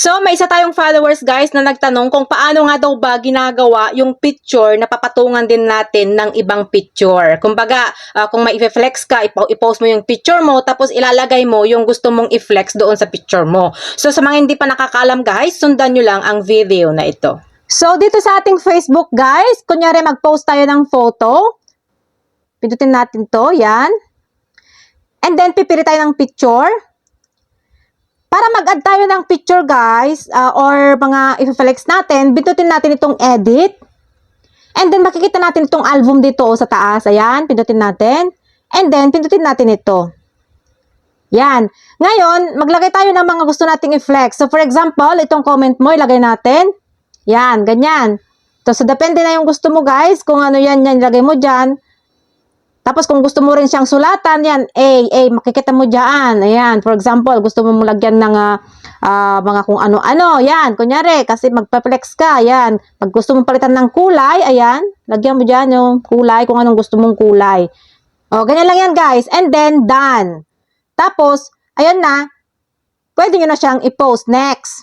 So, may isa tayong followers guys na nagtanong kung paano nga daw ba ginagawa yung picture na papatungan din natin ng ibang picture. Kumbaga, ah, kung may i-flex ka, ipo- i-post mo yung picture mo, tapos ilalagay mo yung gusto mong i-flex doon sa picture mo. So, sa mga hindi pa nakakalam guys, sundan nyo lang ang video na ito. So, dito sa ating Facebook guys, kunyari mag-post tayo ng photo. Pindutin natin to, yan. And then, pipili tayo ng picture. Mag-add tayo ng picture guys, ah, or mga i-flex natin, pindutin natin itong edit. And then makikita natin itong album dito oh, sa taas. Ayan, pindutin natin. And then, pindutin natin ito. Yan. Ngayon, maglagay tayo ng mga gusto nating i-flex. So, for example, itong comment mo, ilagay natin. Yan, ganyan. So, so, depende na yung gusto mo guys. Kung ano yan, yan, ilagay mo dyan. Tapos kung gusto mo rin siyang sulatan, yan, A, A, makikita mo dyan. Ayan, for example, gusto mo lagyan ng ah, mga kung ano-ano, yan, kunyari, kasi magpa-flex ka, yan. Pag gusto mong palitan ng kulay, ayan, lagyan mo dyan yung kulay, kung anong gusto mong kulay. O, ganyan lang yan, guys. And then, done. Tapos, ayan na, pwede nyo na siyang i-post next.